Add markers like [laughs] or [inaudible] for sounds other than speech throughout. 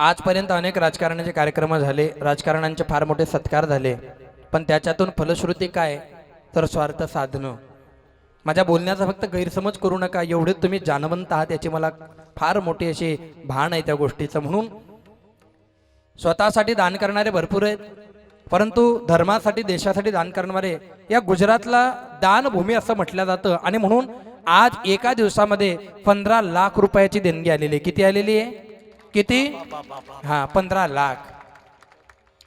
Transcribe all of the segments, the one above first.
आजपर्यंत अनेक राजकारणाचे कार्यक्रम झाले राजकारणांचे फार मोठे सत्कार झाले पण त्याच्यातून फलश्रुती काय? तर स्वार्थ साधणं. माझ्या बोलण्याचा फक्त गैरसमज करू नका एवढे तुम्ही जाणवंत आहात याची मला फार मोठी अशी भान आहे त्या गोष्टीचं. म्हणून स्वतःसाठी दान करणारे भरपूर आहेत परंतु धर्मासाठी देशासाठी दान करणारे या गुजरातला दानभूमी असं म्हटलं जातं. आणि म्हणून आज एका दिवसामध्ये पंधरा लाख रुपयाची देणगी आलेली आहे. किती आलेली आहे? किती? हा पंधरा लाख.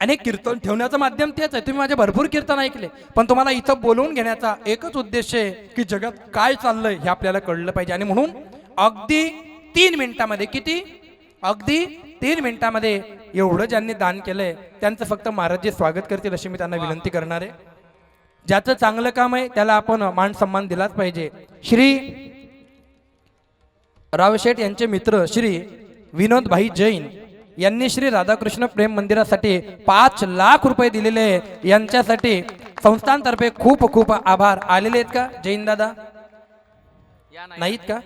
आणि कीर्तन ठेवण्याचं माध्यम तेच आहे. तुम्ही माझे भरपूर कीर्तन ऐकले. पण तुम्हाला इथं बोलवून घेण्याचा एकच उद्देश आहे की जगात काय चाललंय हे आपल्याला कळलं पाहिजे. आणि म्हणून अगदी तीन मिनिटामध्ये किती? अगदी तीन मिनिटामध्ये एवढं ज्यांनी दान केलंय त्यांचं फक्त महाराज जे स्वागत करतील अशी मी त्यांना विनंती करणार आहे. ज्याचं चांगलं काम आहे त्याला आपण मान सन्मान दिलाच पाहिजे. श्री रावशेठ यांचे मित्र श्री विनोद भाई जैन यांनी श्री राधाकृष्ण प्रेम मंदिरासाठी पाच लाख रुपये दिलेले आहे यांच्यासाठी संस्थांतर्फे खूप खूप आभार. आलेले आहेत का? जैन दादा? नाहीत का?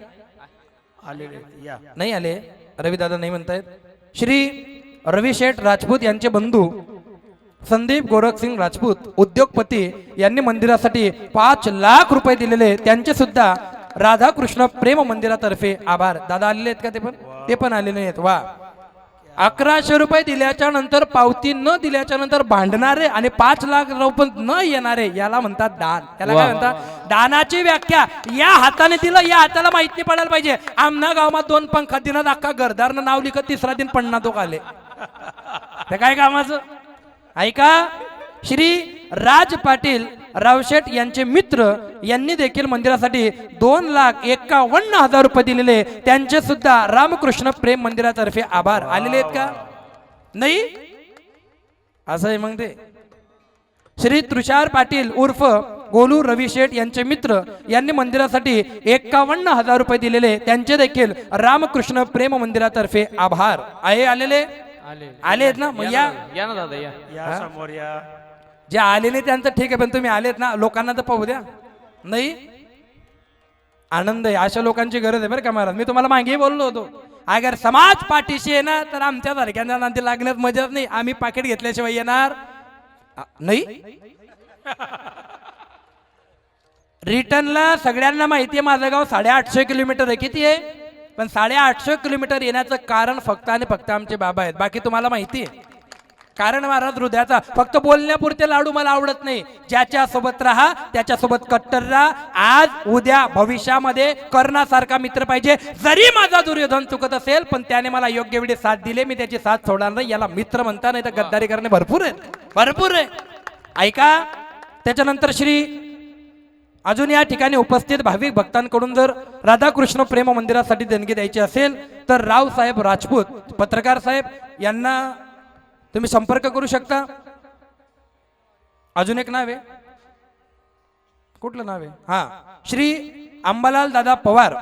आलेले नाही आले. रवी दादा नाही म्हणतायत. श्री रवी शेठ राजपूत यांचे बंधू संदीप गोरखसिंग राजपूत उद्योगपती यांनी मंदिरासाठी पाच लाख रुपये दिलेले त्यांचे सुद्धा राधाकृष्ण प्रेम मंदिरातर्फे आभार. दादा आलेले आहेत का ते पण? ते पण आलेले आहेत वा. अकराशे रुपये दिल्याच्या नंतर पावती न दिल्याच्या नंतर भांडणारे आणि पाच लाख रुपये न येणारे याला म्हणतात दान. त्याला काय म्हणतात? दानाची व्याख्या. या हाताने दिलं या हाताला माहीत नाही पडायला पाहिजे. आमना गावात दोन पंखा दिनात अख्खा घरदारनं नाव लिखत तिसरा दिन पन्ना तो आले. ते काय कामाचं? ऐका. श्री राज पाटील रावशेठ यांचे मित्र यांनी देखील मंदिरासाठी दोन लाख एकावन्न हजार रुपये दिलेले. त्यांचे सुद्धा रामकृष्ण प्रेम मंदिरातर्फे आभार. आलेले आहेत का? नाही? असं आहे मग ते. श्री तुषार पाटील उर्फ गोलू रवी शेठ यांचे मित्र यांनी मंदिरासाठी एकावन्न हजार रुपये दिलेले. त्यांचे देखील रामकृष्ण प्रेम मंदिरातर्फे आभार. आहे आलेले? आले आहेत ना? मग या या ना दादा या. या समोर या. जे आलेले त्यांचं ठीक आहे पण तुम्ही आलेत ना लोकांना तर पाहू द्या. नाही? आनंद आहे अशा लोकांची गरज आहे बरं का महाराज. मी तुम्हाला मागे बोललो होतो. अगर समाज पाठीशी आहे ना तर आमच्या सारख्यांना नांदी लागण्यात मजाच नाही. आम्ही पाकिट घेतल्याशिवाय येणार. नाही? [laughs] रिटर्नला सगळ्यांना माहिती आहे माझं गाव साडेआठशे किलोमीटर आहे. किती आहे? पण साडेआठशे किलोमीटर येण्याचं कारण फक्त आणि फक्त आमचे बाबा आहेत. बाकी तुम्हाला माहिती आहे. कारण महाराज हृदयाचा. फक्त बोलण्यापुरते लाडू मला आवडत नाही. ज्याच्यासोबत राहा त्याच्यासोबत कट्टर राहा. आज उद्या भविष्यामध्ये कर्णासारखा मित्र पाहिजे. जरी माझा दुर्योधन चुकत असेल पण त्याने मला योग्य वेळी साथ दिले. मी त्याची साथ सोडणार नाही. याला मित्र म्हणता नाही तर गद्दारी करणे भरपूर आहे. भरपूर आहे. ऐका त्याच्यानंतर श्री अजून या ठिकाणी उपस्थित भाविक भक्तांकडून जर राधाकृष्ण प्रेम मंदिरासाठी देणगी द्यायची असेल तर रावसाहेब राजपूत पत्रकार साहेब यांना तुम्ही संपर्क करू शकता? अजून एक नाव आहे? कुठलं नाव आहे? हा. श्री अंबालाल दादा पवार.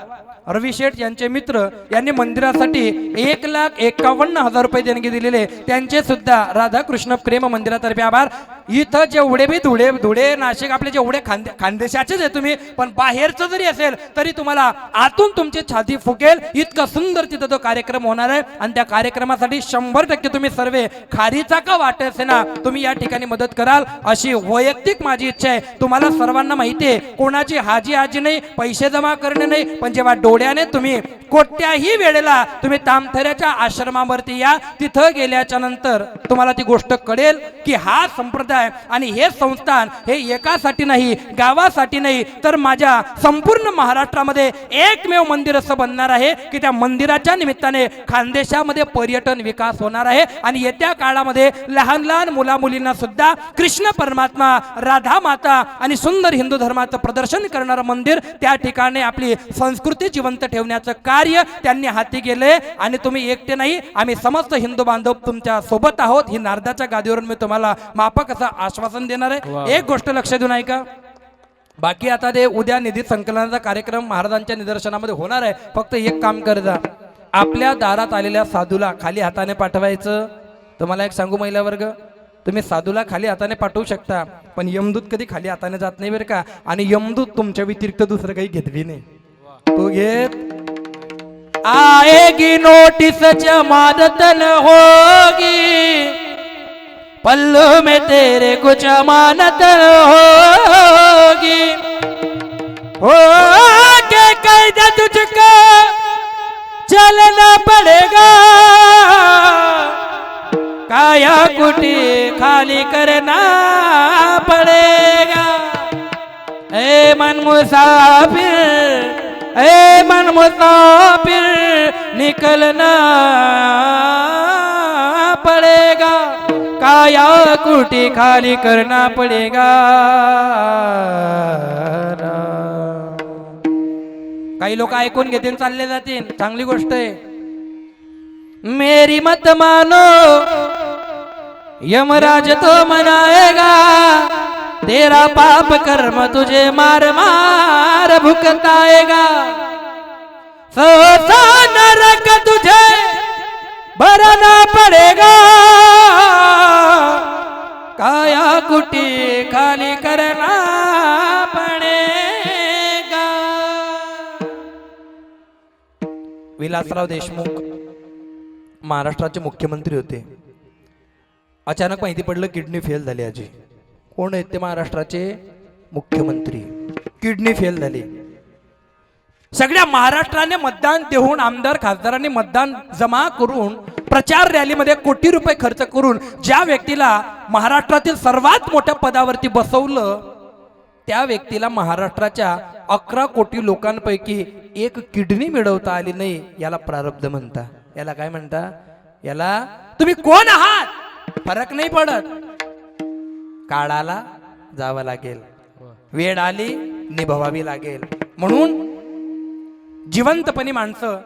रवी शेठ यांचे मित्र यांनी मंदिरासाठी एक लाख एकावन्न हजार रुपये देणगी दिलेले त्यांचे सुद्धा राधाकृष्ण प्रेम मंदिरातर्फे आभार. इथं जेवढे बी धुळे धुळे नाशिक आपले जेवढे खांदे खानदेशाचेच आहे तुम्ही पण बाहेरचं जरी असेल तरी तुम्हाला आतून तुमची छाती फुकेल इतका सुंदर तिथं तो कार्यक्रम होणार आहे. आणि त्या कार्यक्रमासाठी शंभर टक्के तुम्ही सर्व खारीचा का वाटत असे ना तुम्ही या ठिकाणी मदत कराल अशी वैयक्तिक माझी इच्छा आहे. तुम्हाला सर्वांना माहिती आहे कोणाची हाजी हाजी नाही पैसे जमा करणे नाही पण जेव्हा एवढ्याने तुम्ही कोणत्याही वेळेला तुम्ही तामथऱ्याच्या आश्रमावरती या तिथं गेल्याच्यानंतर तुम्हाला ती गोष्ट कळेल की हा संप्रदाय आणि हे संस्थान हे एकासाठी नाही गावासाठी नाही तर माझ्या संपूर्ण महाराष्ट्रामध्ये एकमेव मंदिर असं बनणार आहे की त्या मंदिराच्या निमित्ताने खानदेशामध्ये पर्यटन विकास होणार आहे आणि येत्या काळामध्ये लहान लहान मुला मुलींना सुद्धा कृष्ण परमात्मा राधा माता आणि सुंदर हिंदू धर्माचं प्रदर्शन करणारं मंदिर त्या ठिकाणी आपली संस्कृती जिवंत ठेवण्याचं कार्य त्यांनी हाती गेले. आणि तुम्ही एकटे नाही आम्ही समस्त हिंदू बांधव तुमच्यासोबत आहोत. ही नारदाच्या गादीवरून मी तुम्हाला मापक असं आश्वासन देणार आहे. एक गोष्ट लक्ष देऊन ऐका. बाकी आता ते उद्या निधी संकलनाचा कार्यक्रम महाराजांच्या निदर्शनामध्ये होणार आहे. फक्त एक काम कर जा. आपल्या दारात आलेल्या साधूला खाली हाताने पाठवायचं. तुम्हाला एक सांगू महिला वर्ग तुम्ही साधूला खाली हाताने पाठवू शकता. पण यमदूत कधी खाली हाताने जात नाही बरं का? आणि यमदूत तुमच्या व्यतिरिक्त दुसरं काही घेत बी नाही. घेत आएगी नोटिस जमानत न होगी। पल्लू में तेरे को अमानत न होगी। हो के कैद तुझको, चलना पड़ेगा। काया कुटी खाली करना पड़ेगा। ए मन मुसाफिर ए मन मुसाफिर निकलना पड़ेगा। काया कुटी खाली करना पड़ेगा। काही लोक ऐकून घेतील चालले जातील. चांगली गोष्ट आहे. मेरी मत मानो यमराज तो मनाएगा। तेरा पाप कर्म तुझे मार मार भुकताएगा। सोसा नरक तुझे भरना पड़ेगा। काया कुटी खाली करना पड़ेगा। विलासराव देशमुख महाराष्ट्राचे मुख्यमंत्री होते. अचानक माहिती पडलं किडनी फेल झाली आजी. कोण आहेत ते महाराष्ट्राचे मुख्यमंत्री? किडनी फेल झाली. सगळ्या महाराष्ट्राने मतदान देऊन आमदार खासदारांनी मतदान जमा करून प्रचार रॅलीमध्ये कोटी रुपये खर्च करून ज्या व्यक्तीला महाराष्ट्रातील सर्वात मोठ्या पदावरती बसवलं त्या व्यक्तीला महाराष्ट्राच्या अकरा कोटी लोकांपैकी एक किडनी मिळवता आली नाही याला प्रारब्ध म्हणता. याला काय म्हणता? याला तुम्ही कोण आहात? फरक नाही पडत. काळाला जावं लागेल. वेळ आली निभवावी लागेल. म्हणून जिवंतपणी माणसं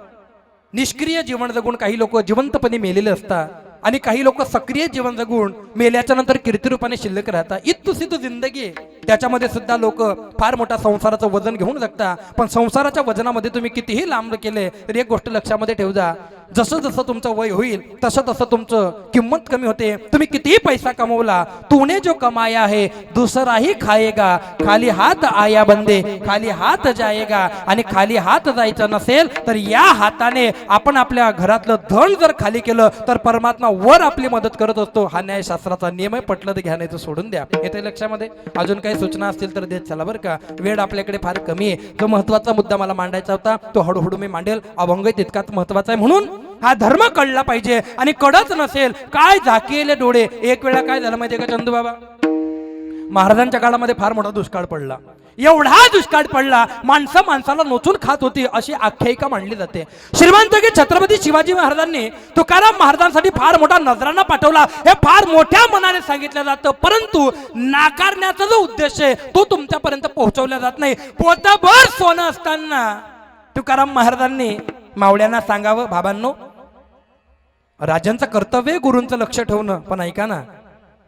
निष्क्रिय जीवन जगून काही लोक जिवंतपणे मेलेले असतात आणि काही लोक सक्रिय जीवन जगून मेल्याच्या नंतर कीर्तिरूपाने शिल्लक राहतात. इतुसित जिंदगी. त्याच्यामध्ये सुद्धा लोक फार मोठा संसाराचं वजन घेऊन जगता पण संसाराच्या वजनामध्ये तुम्ही कितीही लांब केले तरी एक गोष्ट लक्षामध्ये ठेवजा. जसं जसं तुमचं वय होईल तसं तसं तुमचं किंमत कमी होते. तुम्ही कितीही पैसा कमवला तूने जो कमाया आहे दुसराही खायेगा. खाली हात आया बंदे खाली हात जायेगा. आणि खाली हात जायचं नसेल तर या हाताने आपण आपल्या घरातलं धन जर खाली केलं तर परमात्मा वर आपली मदत करत असतो. हा न्यायशास्त्राचा नियम आहे पटलं तर घ्या सोडून द्या. येते लक्षामध्ये? अजून काही सूचना असतील तर देत चला बरं का. वेळ आपल्याकडे फार कमी आहे. तो महत्त्वाचा मुद्दा मला मांडायचा होता तो हळूहळू मी मांडेल. अभंग तितकाच महत्त्वाचा आहे म्हणून हा धर्म कळला पाहिजे आणि कळत नसेल काय झाकेले डोळे. एक वेळा काय झालं माहितीये का चंदू बाबा? महाराजांच्या काळामध्ये फार मोठा दुष्काळ पडला. एवढा दुष्काळ पडला माणसं माणसाला नोचून खात होती अशी आख्यायिका मांडली जाते. श्रीमंत की छत्रपती शिवाजी महाराजांनी तुकाराम महाराजांसाठी फार मोठा नजराना पाठवला. हे फार मोठ्या मनाने सांगितलं जातं परंतु नाकारण्याचा जो उद्देश आहे तो तुमच्यापर्यंत पोहोचवला जात नाही. पोताभर सोनं असताना तुकाराम महाराजांनी मावळ्यांना सांगावं बाबांनो राजांचं कर्तव्य गुरूंचं लक्ष ठेवणं. पण ऐका ना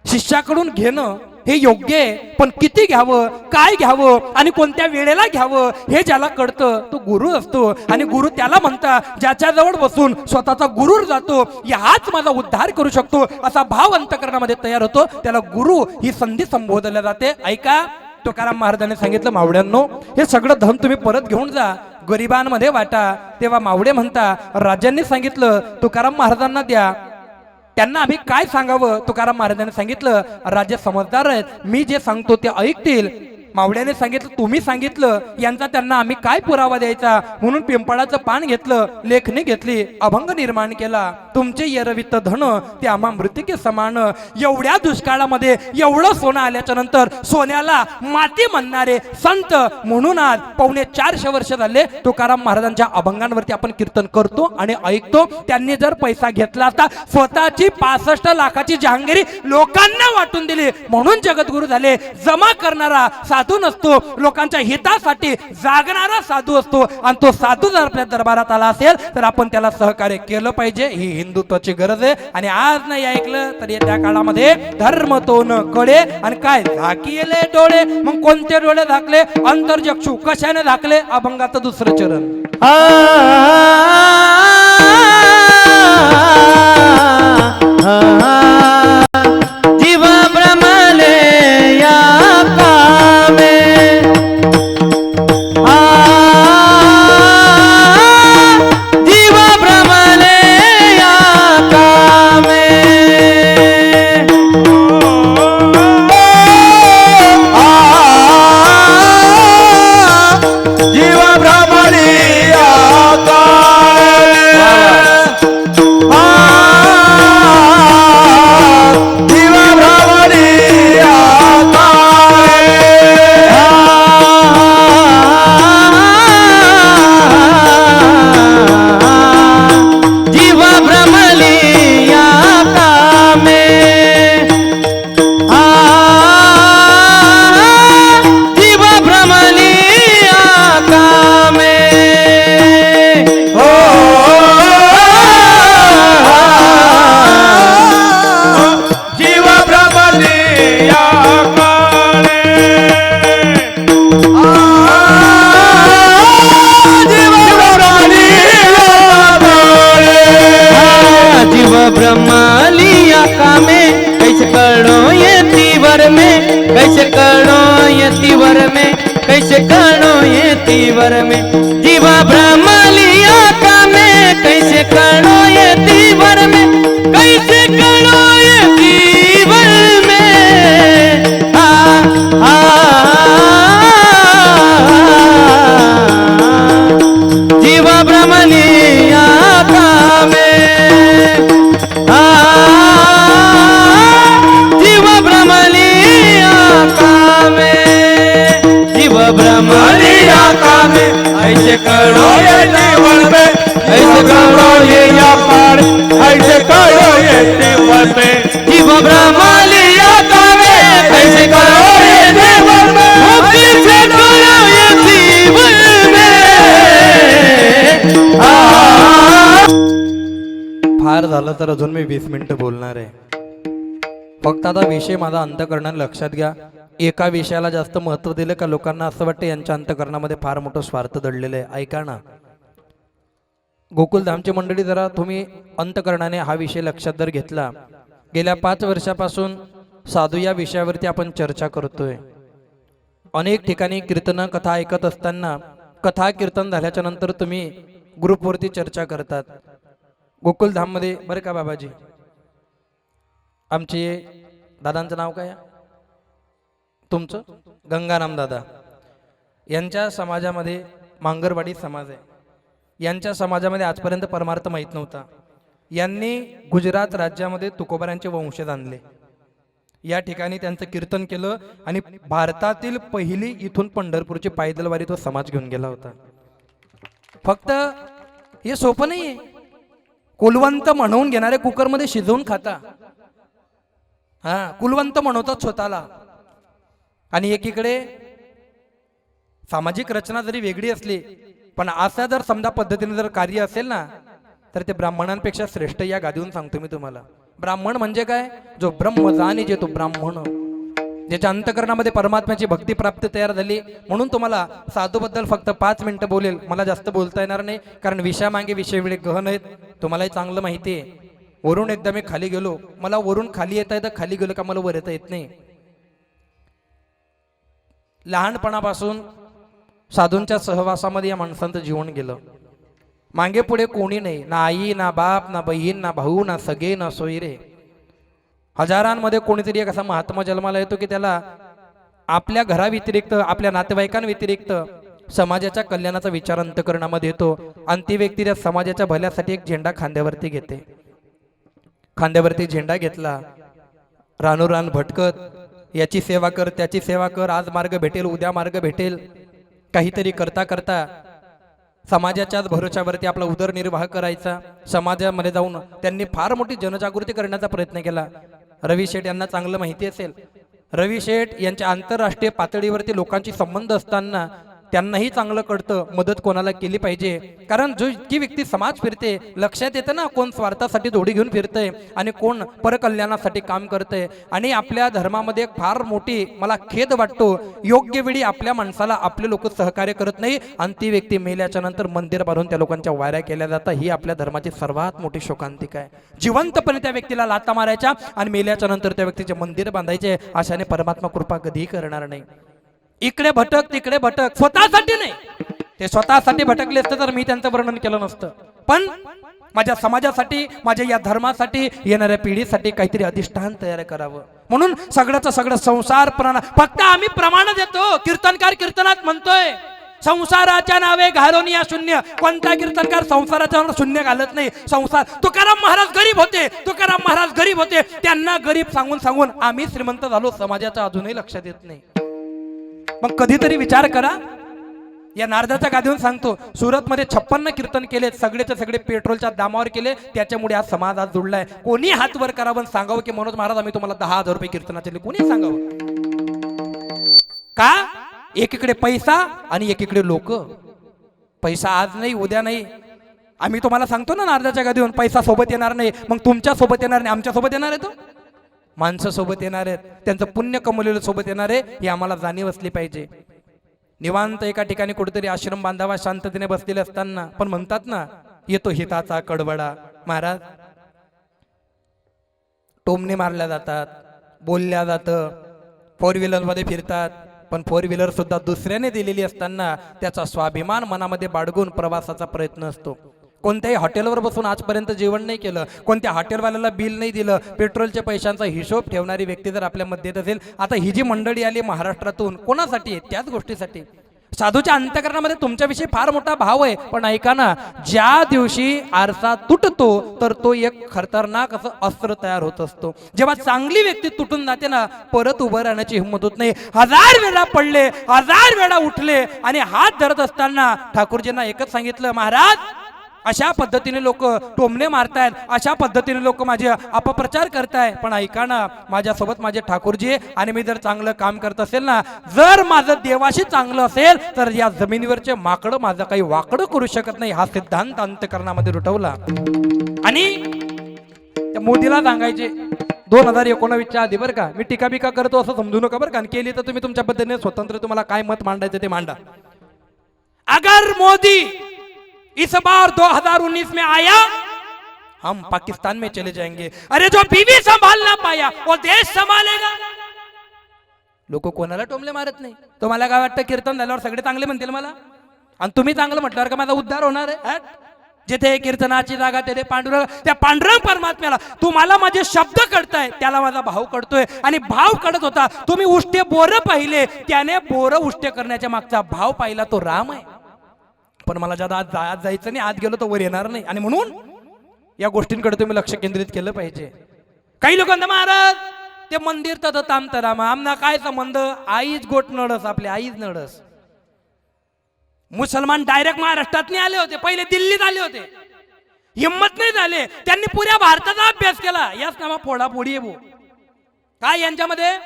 शिष्याकडून घेणं हे योग्य आहे पण किती घ्यावं काय घ्यावं आणि कोणत्या वेळेला घ्यावं हे ज्याला कळतं तो गुरु असतो. आणि गुरु त्याला म्हणता ज्याच्याजवळ बसून स्वतःचा गुरुर जातो हाच माझा उद्धार करू शकतो असा भाव अंतकरणामध्ये तयार होतो. त्याला गुरु ही संधी संबोधल्या जाते. ऐका तुकाराम महाराजांनी सांगितलं मावड्यांनो हे सगळं धन तुम्ही परत घेऊन जा गरिबांमध्ये वाटा. तेव्हा मावडे म्हणता राजांनी सांगितलं तुकाराम महाराजांना द्या. त्यांना आम्ही काय सांगावं? तुकाराम महाराजांनी सांगितलं राजे समजदार आहेत. मी जे सांगतो ते ऐकतील. मावड्याने सांगितलं तुम्ही सांगितलं यांचा त्यांना आम्ही काय पुरावा द्यायचा? म्हणून पिंपळाचं पान घेतलं लेखणी घेतली अभंग निर्माण केला. तुमचे यरवित्त धन ते आम्हा मृतिके समान. एवढ्या दुष्काळामध्ये एवढं सोनं आल्याच्यानंतर सोन्याला माती म्हणणारे संत म्हणून आज पावणे चारशे वर्ष झाले तुकाराम महाराजांच्या अभंगांवरती आपण कीर्तन करतो आणि ऐकतो. त्यांनी जर पैसा घेतला असता स्वतःची पासष्ट लाखाची जहांगिरी लोकांना वाटून दिली. म्हणून जगद्गुरु झाले. जमा करणारा साधू नसतो. लोकांच्या हितासाठी जागणारा साधू असतो. आणि तो साधू जर आपल्या दरबारात आला असेल तर आपण त्याला सहकार्य केलं पाहिजे. ही हिंदुत्वाची गरज आहे. आणि आज नाही ऐकलं तर येत्या काळामध्ये धर्म तो न कळे आणि काय झाकीले डोळे. मग कोणते डोळे झाकले? अंतर्जक्षू कशाने झाकले? अभंगाचं दुसरं चरण. कानो ये तीवर में जीवा ब्रह्मलिया का में कैसे कानो ये तीवर में? ऐसे करो ये जीवन में ऐसे करो ये व्यापार ऐसे करो ये जीवन में जीव भ्रमलिया कामे ऐसे करो ये जीवन में मुक्ति से करो ये जीवन में आ. फार झालं तर अजून मी वीस मिनिटं बोलणार आहे. फक्त आता विषय माझा अंतकरणाने लक्षात घ्या. एका विषयाला जास्त महत्त्व दिलं का लोकांना असं वाटतं यांच्या अंतकरणामध्ये फार मोठं स्वार्थ दडलेलं आहे? ऐका ना. गोकुलधामची मंडळी जरा तुम्ही अंतकरणाने हा विषय लक्षात जर घेतला गेल्या पाच वर्षापासून साधू या विषयावरती आपण चर्चा करतोय. अनेक ठिकाणी कीर्तन कथा ऐकत असताना कथा कीर्तन झाल्याच्यानंतर तुम्ही ग्रुपवरती चर्चा करतात. गोकुलधाममध्ये बरं का बाबाजी? आमचे दादांचं नाव काय? आहे? तुमचं? गंगाराम दादा. यांच्या समाजामध्ये मांगरवाडी समाज आहे. यांच्या समाजामध्ये आजपर्यंत परमार्थ माहीत नव्हता. यांनी गुजरात राज्यामध्ये तुकोबारांचे वंशज आणले. या ठिकाणी त्यांचं कीर्तन केलं आणि भारतातील पहिली इथून पंढरपूरची पायदलवारी तो समाज घेऊन गेला होता. फक्त हे सोपं नाही आहे कुलवंत म्हणवून घेणारे कुकरमध्ये शिजवून खाता. हा कुलवंत म्हणवतात स्वतःला. आणि एकीकडे सामाजिक रचना जरी वेगळी असली पण असा जर समजा पद्धतीने जर कार्य असेल ना तर ते ब्राह्मणांपेक्षा श्रेष्ठ या गादीहून सांगतो मी तुम्हाला. ब्राह्मण म्हणजे काय? जो ब्रह्म जाणे जे तो ब्राह्मण. ज्याच्या अंतकरणामध्ये परमात्म्याची भक्ती प्राप्त तयार झाली म्हणून तुम्हाला साधूबद्दल फक्त पाच मिनिटं बोलेल. मला जास्त बोलता येणार नाही कारण विषयामागे विषय वेळे गहन आहेत. तुम्हालाही चांगलं माहिती आहे. वरून एकदा मी खाली गेलो. मला वरून खाली येता येतं खाली गेलो का मला वर येता येत नाही. लहानपणापासून साधूंच्या सहवासामध्ये या माणसांचं जीवन गेलं. मागे पुढे कोणी नाही. ना आई ना बाप ना बहीण ना भाऊ ना सगळे ना सोयरे. हजारांमध्ये कोणीतरी एक असा महात्मा जन्माला येतो की त्याला आपल्या घराव्यतिरिक्त आपल्या नातेवाईकांव्यतिरिक्त समाजाच्या कल्याणाचा विचार अंतकरणामध्ये येतो. आणि ती व्यक्ती त्या समाजाच्या भल्यासाठी एक झेंडा खांद्यावरती घेते. खांद्यावरती झेंडा घेतला. रानोरान भटकत याची सेवा कर त्याची सेवा कर आज मार्ग भेटेल उद्या मार्ग भेटेल. काहीतरी करता करता समाजाच्याच भरोशावरती आपला उदरनिर्वाह करायचा. समाजामध्ये जाऊन त्यांनी फार मोठी जनजागृती करण्याचा प्रयत्न केला. रवी शेठ यांना चांगलं माहिती असेल. रवी शेठ यांच्या आंतरराष्ट्रीय पातळीवरती लोकांशी संबंध असताना त्यांनाही चांगलं कळतं मदत कोणाला केली पाहिजे. कारण जो इतकी व्यक्ती समाज फिरते लक्षात येतं ना कोण स्वार्थासाठी जोडी घेऊन फिरतंय आणि कोण परकल्याणासाठी काम करतंय. आणि आपल्या धर्मामध्ये फार मोठी मला खेद वाटतो योग्य वेळी आपल्या माणसाला आपले लोक सहकार्य करत नाही आणि ती व्यक्ती मेल्याच्या नंतर मंदिर बांधून त्या लोकांच्या वाऱ्या केल्या जातात. ही आपल्या धर्माची सर्वात मोठी शोकांतिका आहे. जिवंतपणे त्या व्यक्तीला लाता मारायच्या आणि मेल्याच्या नंतर त्या व्यक्तीचे मंदिर बांधायचे अशाने परमात्मा कृपा कधीही करणार नाही. इकडे भटक तिकडे भटक. स्वतःसाठी नाही. ते स्वतःसाठी भटकले असते तर मी त्यांचं वर्णन केलं नसतं. पण माझ्या समाजासाठी माझ्या या धर्मासाठी येणाऱ्या पिढीसाठी काहीतरी अधिष्ठान तयार करावं. म्हणून सगळ्याचं सगळं संसार प्रणा फक्त आम्ही प्रमाण देतो. कीर्तनकार कीर्तनात म्हणतोय संसाराच्या नावे घालून या शून्य. कोणता कीर्तनकार संसाराच्या नावे शून्य घालत नाही? संसार. तुकाराम महाराज गरीब होते. तुकाराम महाराज गरीब होते. त्यांना गरीब सांगून सांगून आम्ही श्रीमंत झालो. समाजाचं अजूनही लक्षात येत नाही. मग कधीतरी विचार करा. या नारदाच्या गादीवर सांगतो सुरतमध्ये छप्पन्न कीर्तन केले सगळेचे सगळे पेट्रोलच्या दामावर केले त्याच्यामुळे आज समाज आज जुळलाय. कोणी हात वर करावं सांगावं की मनोज महाराज आम्ही तुम्हाला दहा हजार रुपये कीर्तनाचे दिले. कोणी सांगावं? का? एकीकडे पैसा आणि एकीकडे लोक. पैसा आज नाही उद्या नाही. आम्ही तुम्हाला सांगतो ना नारदाच्या गादीवर पैसा सोबत येणार नाही. मग तुमच्यासोबत येणार नाही आमच्यासोबत येणार आहे तो. माणसं सोबत येणार आहेत. त्यांचं पुण्य कमवलेलं सोबत येणार आहे ही आम्हाला जाणीव असली पाहिजे. निवांत एका ठिकाणी कुठेतरी आश्रम बांधावा शांततेने बसलेले असताना. पण म्हणतात ना येतो हिताचा कडवडा. महाराज टोमने मारल्या जातात बोलल्या जातं. फोर व्हीलरमध्ये फिरतात. पण फोर व्हीलर सुद्धा दुसऱ्याने दिलेली असताना त्याचा स्वाभिमान मनामध्ये बाळगून प्रवासाचा प्रयत्न असतो. कोणत्याही हॉटेलवर बसून आजपर्यंत जेवण नाही केलं कोणत्या हॉटेलवाल्याला बिल नाही दिलं पेट्रोलच्या पैशांचा हिशोब ठेवणारी व्यक्ती जर आपल्या मध्ये येत असेल आता ही जी मंडळी आली महाराष्ट्रातून कोणासाठी आहे? त्याच गोष्टीसाठी. साधूच्या अंत्यकरणामध्ये तुमच्याविषयी फार मोठा भाव आहे पण ऐका ना ज्या दिवशी आरसा तुटतो तर तो एक खतरनाक असं अस्त्र तयार होत असतो. जेव्हा चांगली व्यक्ती तुटून जाते ना परत उभं राहण्याची हिंमत होत नाही. हजार वेळा पडले हजार वेळा उठले आणि हात धरत असताना ठाकूरजींना एकच सांगितलं महाराज अशा पद्धतीने लोक टोमणे मारतायत अशा पद्धतीने लोक माझे अपप्रचार करताय पण ऐका ना माझ्यासोबत माझे ठाकूरजी आणि मी जर चांगलं काम करत असेल ना जर माझं देवाशी चांगलं असेल तर या जमिनीवरचे माकडं माझं काही वाकडं करू शकत नाही हा सिद्धांत अंतकरणामध्ये रुटवला आणि त्या मोदीला सांगायचे दोन हजार एकोणावीसच्या आधी बरं का मी टीका बिका करतो असं समजू नका बरं का केली तर तुम्ही तुमच्या पद्धतीने स्वतंत्र तुम्हाला काय मत मांडायचं ते मांडा. अगर मोदी इस बार 2019 में आया हम पाकिस्तान में चले जाएंगे। अरे जो बीवी संभाल ना पाया वो देश संभालेगा। लोक कोणाला टोमले मारत नाही। तुम्हाला काय वाटतं कीर्तन झाल्यावर सगळे चांगले म्हणतील मला? आणि तुम्ही चांगलं म्हटल्यावर का माझा उद्धार होणार आहे जिथे कीर्तनाची जागा तेथे पांडुरंग त्या पांडुरंग परमात्म्याला तुम्हाला माझे शब्द कळताय त्याला माझा भाव कळतोय. आणि भाव कळत होता तुम्ही उष्टे बोर पाहिले त्याने बोर उष्टे करण्याच्या मागचा भाव पाहिला तो राम आहे. पण मला ज्यादा आज जायचं नाही आत गेलो तर वर येणार नाही. आणि म्हणून या गोष्टींकडे तुम्ही लक्ष केंद्रित केलं पाहिजे. काही लोकांना महाराज ते मंदिर तर तामतराम आमना काय संबंध? आईच गोट नडस आपले आईच नडस. मुसलमान डायरेक्ट महाराष्ट्रात नाही आले होते पहिले दिल्लीत आले होते. हिंमत नाही झाले. त्यांनी पुऱ्या भारताचा अभ्यास केला. याच नावा फोडाफोडी आहे भाऊ काय यांच्यामध्ये?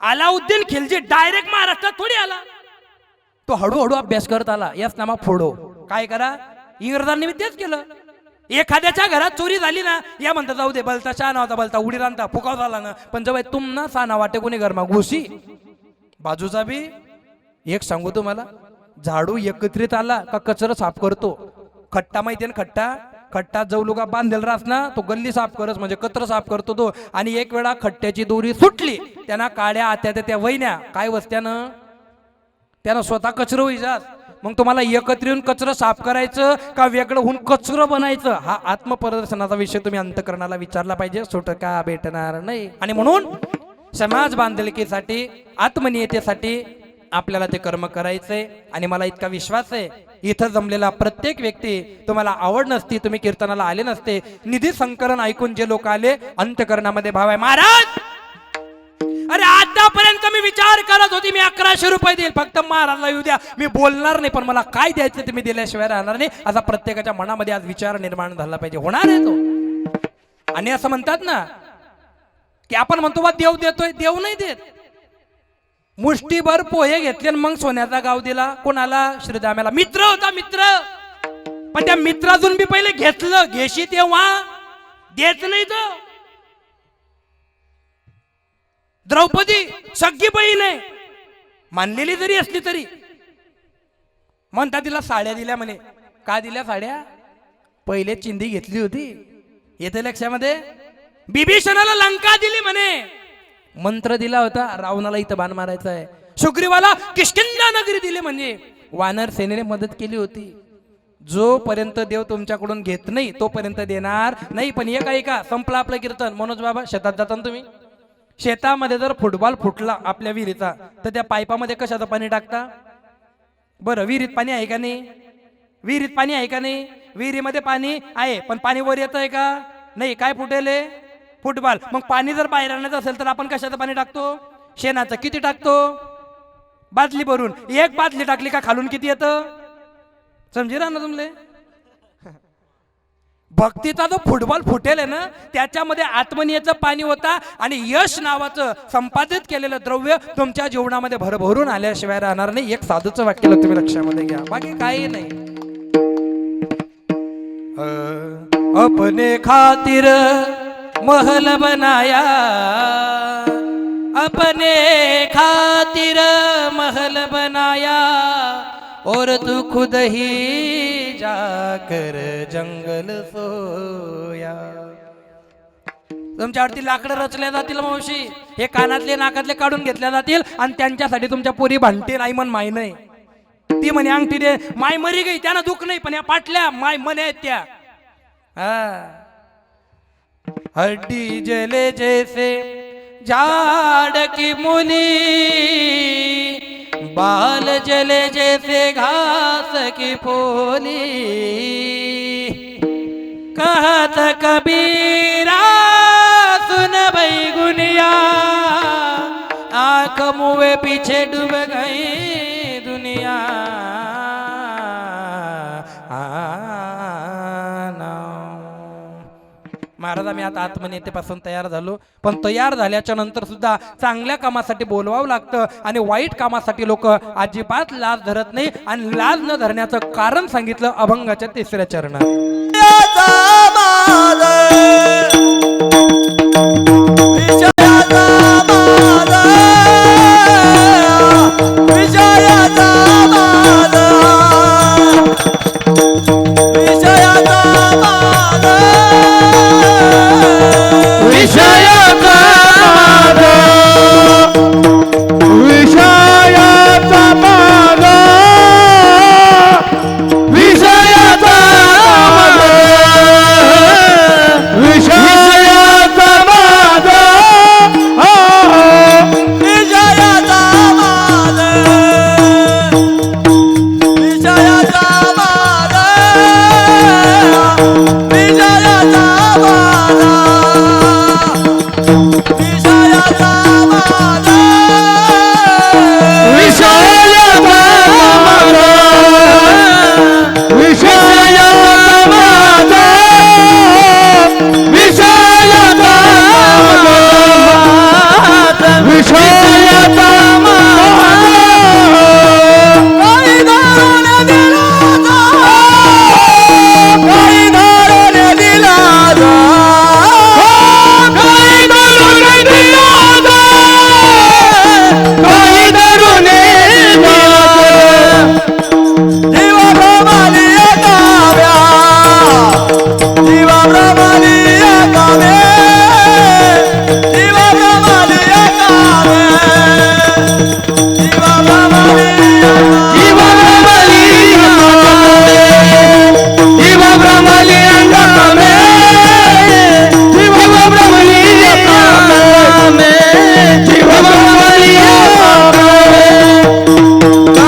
अलाउद्दीन खिलजी डायरेक्ट महाराष्ट्रात थोडी आला. तो हळूहळू अभ्यास करत आला. याच नामा फोडो. काय करा? इंग्रजांनी मी तेच केलं. एखाद्याच्या घरात चोरी झाली ना या म्हणता जाऊ दे बलता शहा नव्हता बलता उडी रांधता फुकाव झाला ना. पण जवळ तुम ना साना वाटे कोणी घरमा घुशी बाजूचा बी. एक सांगू तुम्हाला. झाडू एकत्रित आला का कचरा साफ करतो. खट्टा माहिती ना खट्टा? खट्टा जवलुगा बांधेल रास ना तो गल्ली साफ करस म्हणजे कचरा साफ करतो तो. आणि एक वेळा खट्ट्याची दोरी सुटली. त्यांना काड्या आत्या त्या वहिन्या. काय वस्त्यानं? त्यानं स्वतः कचरं होईजात. मग तुम्हाला एकत्र येऊन कचरं साफ करायचं का वेगळं होऊन कचरं बनायचं? हा आत्मप्रदर्शनाचा विषय तुम्ही अंतकरणाला विचारला पाहिजे. सुट का भेटणार नाही? आणि म्हणून समाज बांधिलकीसाठी आत्मनियतेसाठी आपल्याला ते कर्म करायचंय. आणि मला इतका विश्वास आहे इथं जमलेला प्रत्येक व्यक्ती तुम्हाला आवड नसती तुम्ही कीर्तनाला आले नसते निधी संकलन ऐकून जे लोक आले अंतकरणामध्ये भाव आहे. महाराज! अरे आतापर्यंत मी विचार करत होती मी अकराशे रुपये देईल. फक्त महाराजला येऊ द्या. मी बोलणार नाही पण मला काय द्यायचं ते मी दिल्याशिवाय राहणार नाही. असा प्रत्येकाच्या मनामध्ये आज विचार निर्माण झाला पाहिजे. होणार आहे तो. आणि असं म्हणतात ना की आपण म्हणतो बा देव देतोय देव नाही देत. मुष्टीभर पोहे घेतले आणि मग सोन्याचा गाव दिला. कोणाला? श्रीदाम्याला मित्र होता मित्र. पण त्या मित्रातून मी पहिले घेतलं. घेशी तेव्हा देत नाही तो. द्रौपदी सगळी बहीण आहे. मानलेली जरी असली तरी. म्हणता तिला साड्या दिल्या म्हणे. का दिल्या साड्या? पहिले चिंधी घेतली होती. येते लक्षामध्ये? बिभीषणाला लंका दिली म्हणे. मंत्र दिला होता रावणाला इथं बाण मारायचा आहे. सुग्रीवाला किष्किंदा नगरी दिली म्हणजे वानर सेनेने मदत केली होती. जोपर्यंत देव तुमच्याकडून घेत नाही तोपर्यंत देणार नाही. पण एका एका संपला आपलं कीर्तन. मनोज बाबा शेतात जाता तुम्ही? शेतामध्ये जर फुटबॉल फुटला आपल्या विहिरीचा तर त्या पाईपामध्ये कशाचं पाणी टाकता? बरं विहिरीत पाणी आहे का नाही? विहिरीत पाणी आहे का नाही? विहिरीमध्ये पाणी आहे पण पाणी वर येत आहे का? नाही काय फुटेल? आहे? फुटबॉल. मग पाणी जर बाहेर आणायचं असेल तर आपण कशाचं पाणी टाकतो? शेणाचं. किती टाकतो? बादली भरून. एक बादली टाकली का खालून किती येतं? समजे ना तुमले? भक्तीचा जो फुटबॉल फुटेल आहे ना त्याच्यामध्ये आत्मनियचं पाणी होता आणि यश नावाचं संपादित केलेलं द्रव्य तुमच्या जीवनामध्ये भरभरून आल्याशिवाय राहणार नाही. एक साधूचं वाक्य तुम्ही लक्षामध्ये घ्या. बाकी काही नाही. अपने खातिर महल बनाया. अपने खातिर महल बनाया. और तू खुद ही जाकर जंगल सोया. तुमच्यावरती लाकडं रचल्या जातील मावशी. हे कानातले नाकातले काढून घेतल्या जातील आणि त्यांच्यासाठी तुमच्या पोरी भांडते नाही मन माय नाही. ती म्हणे अंगठी दे. माय मरी गई त्यांना दुःख नाही पण या पाटल्या माय मन आहेत त्या. हा. हड्डी जले जैसे झाड़ की मुली. बाल जले जैसे घास की फूली। कहत कबीरा, सुन भई गुनिया, आँख मुए पीछे डूब गई। महाराज आम्ही आता आत्मनेतेपासून तयार झालो. पण तयार झाल्याच्यानंतर सुद्धा चांगल्या कामासाठी बोलवावं लागतं आणि वाईट कामासाठी लोक अजिबात लाज धरत नाही आणि लाज न धरण्याचं कारण सांगितलं अभंगाच्या तिसऱ्या चरणात.